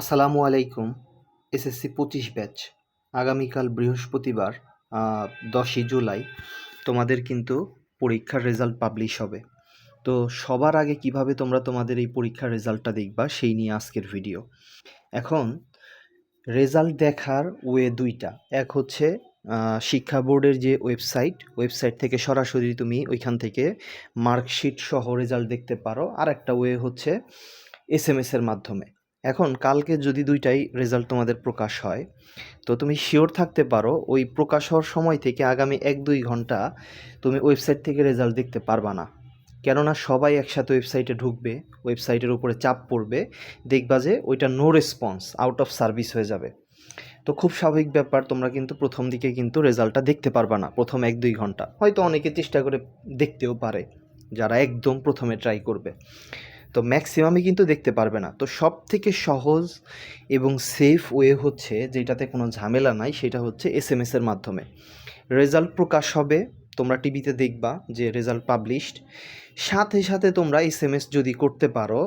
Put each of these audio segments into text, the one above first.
আসসালামু আলাইকুম, এসএসসি পঁচিশ ব্যাচ। আগামীকাল বৃহস্পতিবার দশই জুলাই। তোমাদের কিন্তু পরীক্ষার রেজাল্ট পাবলিশ হবে। তো সবার আগে কীভাবে তোমরা তোমাদের এই পরীক্ষার রেজাল্টটা দেখবা, সেই নিয়ে আজকের ভিডিও। এখন, রেজাল্ট দেখার ওয়ে দুইটা। এক হচ্ছে শিক্ষা বোর্ডের যে ওয়েবসাইট ওয়েবসাইট থেকে সরাসরি তুমি ওইখান থেকে মার্কশিট সহ রেজাল্ট দেখতে পারো। আর একটা ওয়ে হচ্ছে এস এম এর মাধ্যমে। এখন কালকে যদি দুইটাই রেজাল্ট তোমাদের প্রকাশ হয়, তো তুমি শিওর থাকতে পারো ওই প্রকাশ হওয়ার সময় থেকে আগামী এক দুই ঘণ্টা তুমি ওয়েবসাইট থেকে রেজাল্ট দেখতে পারবা না। কেননা সবাই একসাথে ওয়েবসাইটে ঢুকবে ওয়েবসাইটের উপরে চাপ পড়বে, দেখবা যে ওইটা no response out of service হয়ে যাবে। তো খুব স্বাভাবিক ব্যাপার, তোমরা কিন্তু প্রথম দিকে কিন্তু রেজাল্টটা দেখতে পারবা না, প্রথম এক দুই ঘণ্টা। হয়তো অনেকে চেষ্টা করে দেখতেও পারে, যারা একদম প্রথমে ট্রাই করবে। তো ম্যাক্সিমামই কিন্তু দেখতে পারবে না। তো সব থেকে সহজ এবং সেফ ওয়ে হচ্ছে, যেটাতে কোনো ঝামেলা নাই, সেটা হচ্ছে এস এম এসের মাধ্যমে। রেজাল্ট প্রকাশ হবে, তোমরা টিভিতে দেখবা যে রেজাল্ট পাবলিশড সাথে সাথে তোমরা এস এম এস যদি করতে পারো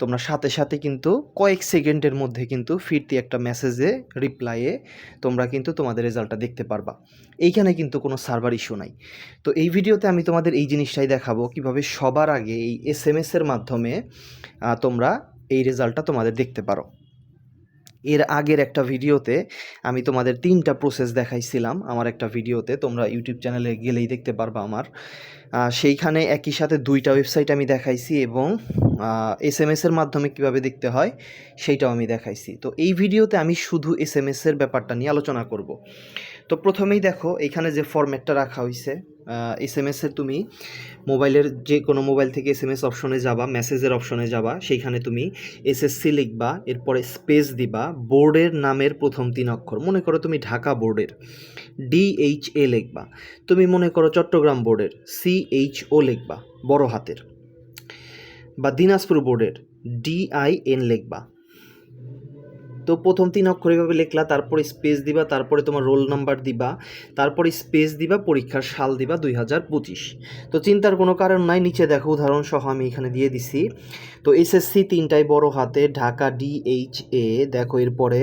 তোমরা সাথে সাথে কিন্তু কয়েক সেকেন্ডের মধ্যে কিন্তু ফিরতি একটা মেসেজে রিপ্লাইয়ে তোমরা কিন্তু তোমাদের রেজাল্টটা দেখতে পারবা। এইখানে কিন্তু কোনো সার্ভার ইস্যু নাই। তো এই ভিডিওতে আমি তোমাদের এই জিনিসটাই দেখাবো কীভাবে সবার আগে এই এস এম এর মাধ্যমে তোমরা এই রেজাল্টটা তোমাদের দেখতে পারো। এর আগের একটা ভিডিওতে আমি তোমাদের তিনটা প্রসেস দেখাইছিলাম আমার একটা ভিডিওতে, তোমরা ইউটিউব চ্যানেলে গেলেই দেখতে পারবা আমার। সেইখানে একই সাথে দুইটা ওয়েবসাইট আমি দেখাইছি এবং এস এম এসের মাধ্যমে কীভাবে দেখতে হয় সেইটাও আমি দেখাইছি। তো এই ভিডিওতে আমি শুধু এস এম এসের ব্যাপারটা নিয়ে আলোচনা করব। তো প্রথমেই দেখো, এখানে যে ফরম্যাটটা রাখা হয়েছে এস এম এর তুমি মোবাইলের যে কোনো মোবাইল থেকে এস এম এস অপশনে যাবা মেসেজের অপশনে যাবা, সেইখানে তুমি এসএসসি লিখবা, এরপরে স্পেস দিবা বোর্ডের নামের প্রথম তিন অক্ষর। মনে করো তুমি ঢাকা বোর্ডের ডিএইচ এ লিখবা। তুমি মনে করো চট্টগ্রাম বোর্ডের সিএইচও লিখবা, বড় হাতের। বা দিনাজপুর বোর্ডের ডিআইএন লিখবা। তো প্রথম তিন অক্ষর এভাবে লিখলা, তারপরে স্পেস দিবা, তারপরে তোমার রোল নাম্বার দিবা, তারপরে স্পেস দিবা, পরীক্ষার সাল দিবা দুই হাজার পঁচিশ। তো চিন্তার কোনো কারণ নাই, নিচে দেখো উদাহরণ সহ আমি এখানে দিয়ে দিছি। তো এসএসসি তিনটায় বড় হাতে, ঢাকা ডিএইচ এ দেখো এরপরে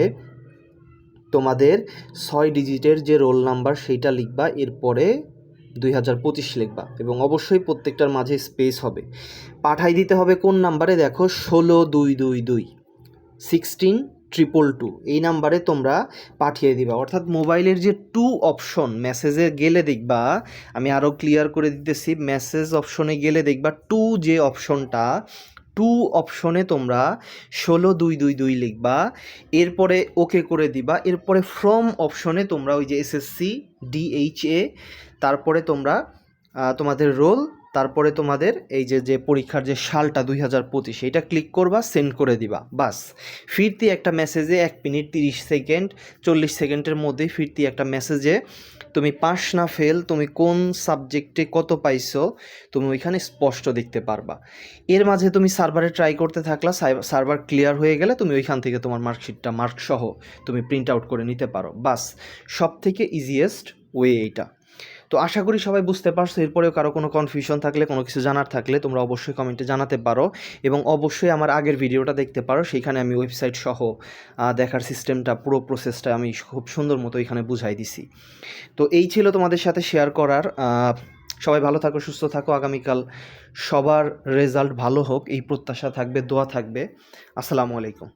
তোমাদের ছয় ডিজিটের যে রোল নাম্বার সেইটা লিখবা, এরপরে দুই হাজার পঁচিশ লিখবা এবং অবশ্যই প্রত্যেকটার মাঝে স্পেস হবে। পাঠাই দিতে হবে কোন নাম্বারে দেখো ষোলো দুই দুই দুই সিক্সটিন ট্রিপল টু এই নাম্বারে তোমরা পাঠিয়ে দিবা। অর্থাৎ মোবাইলের যে টু অপশন মেসেজে গেলে দেখবা, আমি আরও ক্লিয়ার করে দিতেছি মেসেজ অপশনে গেলে দেখবা টু যে অপশনটা টু অপশনে তোমরা ষোলো দুই দুই দুই লিখবা, এরপরে ওকে করে দিবা, এরপরে ফ্রম অপশনে তোমরা ওই যে এসএসসি ডিএইচএ তারপরে তোমরা তোমাদের রোল তারপরে তোমাদের এই যে যে পরীক্ষার যে সালটা দুই হাজার পঁচিশ এটা ক্লিক করবা সেন্ড করে দিবা। বাস। ফিরতি একটা মেসেজে এক মিনিট তিরিশ সেকেন্ড চল্লিশ সেকেন্ডের মধ্যে ফিরতি একটা মেসেজে তুমি পাস না ফেল তুমি কোন সাবজেক্টে কত পাইছো, তুমি ওইখানে স্পষ্ট দেখতে পারবা। এর মাঝে তুমি সার্ভারে ট্রাই করতে থাকলা সার্ভার ক্লিয়ার হয়ে গেলে তুমি ওইখান থেকে তোমার মার্কশিটটা মার্কসহ তুমি প্রিন্ট আউট করে নিতে পারো। বাস। সব থেকে ইজিয়েস্ট ওয়ে এইটা। তো আশা করি সবাই বুঝতে পারছ, এরপরেও কারও কোনো কনফিউশন থাকলে, কোনো কিছু জানার থাকলে তোমরা অবশ্যই কমেন্টে জানাতে পারো এবং অবশ্যই আমার আগের ভিডিওটা দেখতে পারো, সেইখানে আমি ওয়েবসাইট সহ দেখার সিস্টেমটা পুরো প্রসেসটা আমি খুব সুন্দর মতো এখানে বুঝাই দিছি। তো এই ছিল তোমাদের সাথে শেয়ার করার সবাই ভালো থাকো, সুস্থ থাকো, আগামীকাল সবার রেজাল্ট ভালো হোক, এই প্রত্যাশা থাকবে, দোয়া থাকবে। আসসালামু আলাইকুম।